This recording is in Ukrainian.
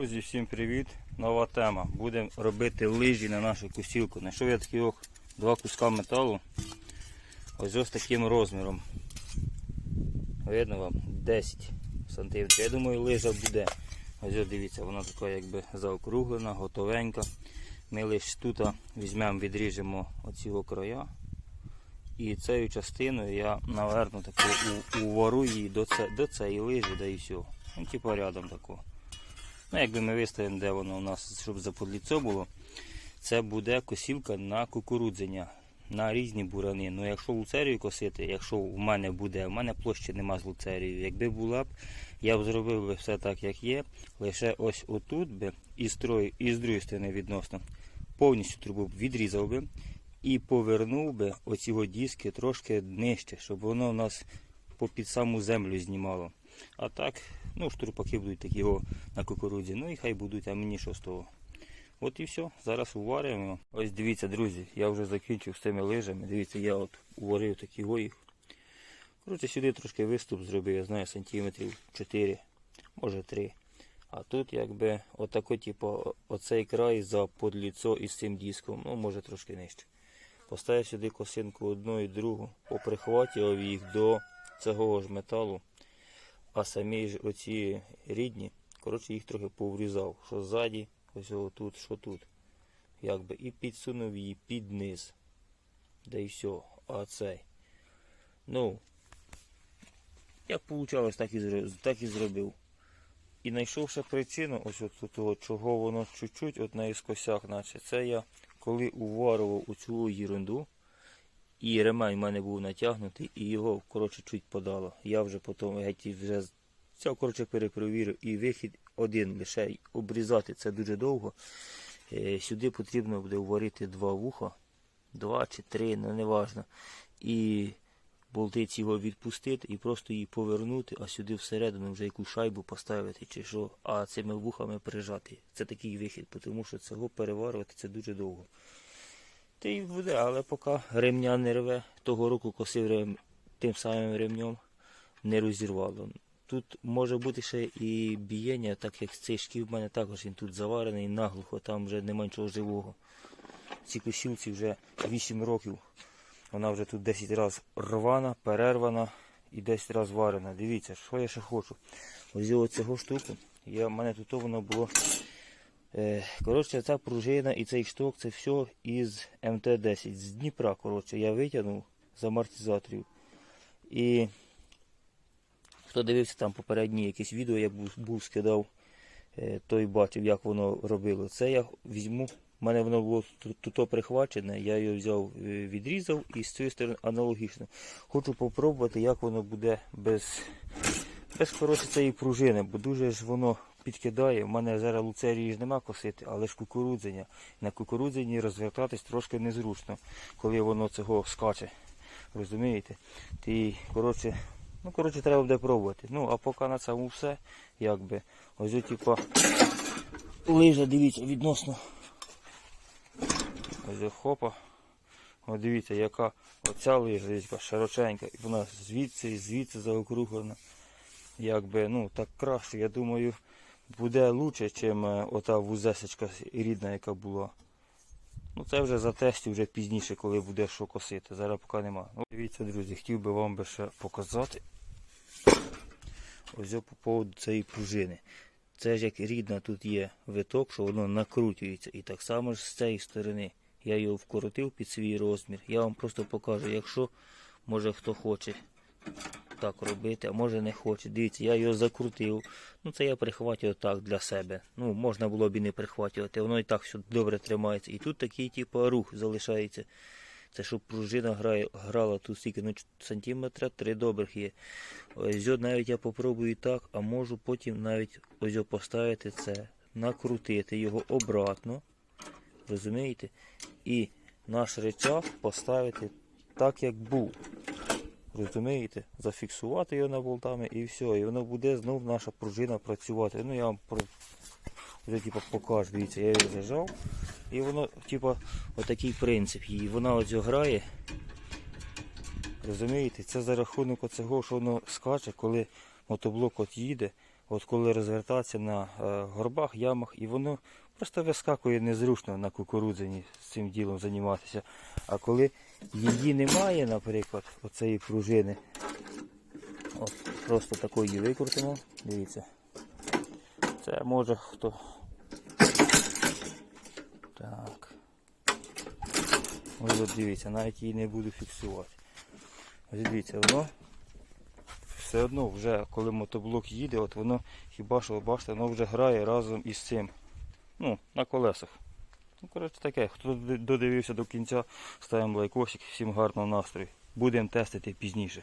Друзі, всім привіт! Нова тема. Будемо робити лижі на нашу косілку. Знайшов я такі ох, два куска металу. Ось ось таким розміром. Видно вам 10 см. Я думаю, лижа буде. Ось ось дивіться, вона така якби заокруглена, готовенька. Ми лише тут візьмемо, відріжемо оці края. І цією частиною я наверну таку увору її до, це, до цієї лижі, да і все. Ну, типу рядом таку. Ну, якби ми виставимо, де воно у нас, щоб заподліцо було, це буде косілка на кукурудзення, на різні бурани. Ну, якщо луцерію косити, якщо в мене буде, в мене площі нема з луцерією. Якби була б, я б зробив би все так, як є. Лише ось отут би і з, трої, і другої сторони відносно повністю трубу б відрізав би і повернув би оці диски трошки нижче, щоб воно у нас попід саму землю знімало. А так, ну, штурпаки будуть такі о, на кукурудзі. Ну і хай будуть, а мені що з того. От і все. Зараз уварюємо. Ось дивіться, друзі, я вже закінчив з цими лижами. Дивіться, я от уварив такі їх. Коротше, сюди трошки виступ зробив, я знаю, сантиметрів 4, може 3. А тут якби отако, типу, оцей край за подліцо із цим диском, ну може трошки нижче. Поставив сюди косинку одну і другу, поприхватував їх до цього ж металу, а самі ж оці рідні, коротше їх трохи поврізав, що ззаді, ось тут, що тут. Якби і підсунув її під низ. Да і все, а цей. Ну, як вийшло, так і, так і зробив. І знайшовши причину, ось от того, чого воно чуть-чуть от на іскосях, наче це я коли уварував у цю ерунду, і ремень в мене був натягнутий, і його коротше чуть подало. Я вже потім геть вже це коротше перепровірив. І вихід один лише обрізати це дуже довго. Е, Сюди потрібно буде варити два вуха, два чи три, ну не важно. І болтиці його відпустити і просто її повернути, а сюди всередину вже яку шайбу поставити чи що, а цими вухами прижати. Це такий вихід, тому що цього переварювати це дуже довго. Та й буде, але поки ремня не рве, того року косив рем, тим самим ремнем, не розірвало. Тут може бути ще і бієння, так як цей шків в мене також він тут заварений, наглухо, там вже нема нічого живого. Ці косілці вже 8 років. Вона вже тут 10 разів рвана, перервана і 10 разів варена. Дивіться, що я ще хочу. Взяв цього штуку. Я, в мене тут воно було. Е, коротше, ця пружина і цей шток це все із МТ-10. З Дніпра, коротше, я витягнув з амортизаторів. І хто дивився там попередні якісь відео, я був, скидав, е, той бачив, як воно робило. Це я візьму. У мене воно було тут прихвачене, я його взяв, е, відрізав і з цієї сторони аналогічно. Хочу попробувати, як воно буде без, без коротше, цієї пружини, бо дуже ж воно підкидає. У мене зараз луцерії ж нема косити, але ж кукурудзення. На кукурудзені розвертатись трошки незручно, коли воно цього скаче. Розумієте? Ти, коротше, ну, коротше, треба буде пробувати. Ну, а поки на цьому все, якби. Ось, типа, лижа, дивіться, відносно. Ось хопа. О, дивіться, яка оця лижа, широченька, і вона звідси і звідси заокруглена. Якби, ну, так краще, я думаю, буде лучше, ніж ота вузесечка рідна, яка була. Ну це вже за тесті вже пізніше, коли буде що косити. Зараз поки нема. Ну, дивіться, друзі, хотів би вам би ще показати. Ось по поводу цієї пружини. Це ж як рідна тут є виток, що воно накрутюється. І так само ж з цієї сторони. Я його вкоротив під свій розмір. Я вам просто покажу, якщо може хто хоче так робити, а може не хоче. Дивіться, я його закрутив. Ну це я прихватив так для себе. Ну, можна було б і не прихватювати, воно і так все добре тримається. І тут такий типу рух залишається. Це щоб пружина грає, грала тут стільки ну, сантиметра, три добрих є. Ось навіть я попробую і так, а можу потім навіть ось поставити це, накрутити його обратно. Розумієте? І наш речах поставити так, як був. Розумієте? Зафіксувати його на болтами і все. І воно буде знов наша пружина працювати. Ну я вам про... вже типу, покажу. Дивіться, я її зажав. І воно, типу, отакий принцип. І вона ось грає. Розумієте? Це за рахунок оцього, що воно скаче, коли мотоблок от їде, от коли розвертатися на е, горбах, ямах, і воно просто вискакує незручно на кукурудзині з цим ділом займатися. А коли її немає, наприклад, оцеї пружини, от просто такої викрутимо, дивіться. Це може хто. Так. Ось от дивіться, навіть її не буду фіксувати. Ось дивіться, воно все одно вже коли мотоблок їде, от воно хіба що бачите, воно вже грає разом із цим. Ну, на колесах. Ну, коротше таке, хто додивився до кінця, ставимо лайкосик, всім гарного настрою. Будемо тестити пізніше.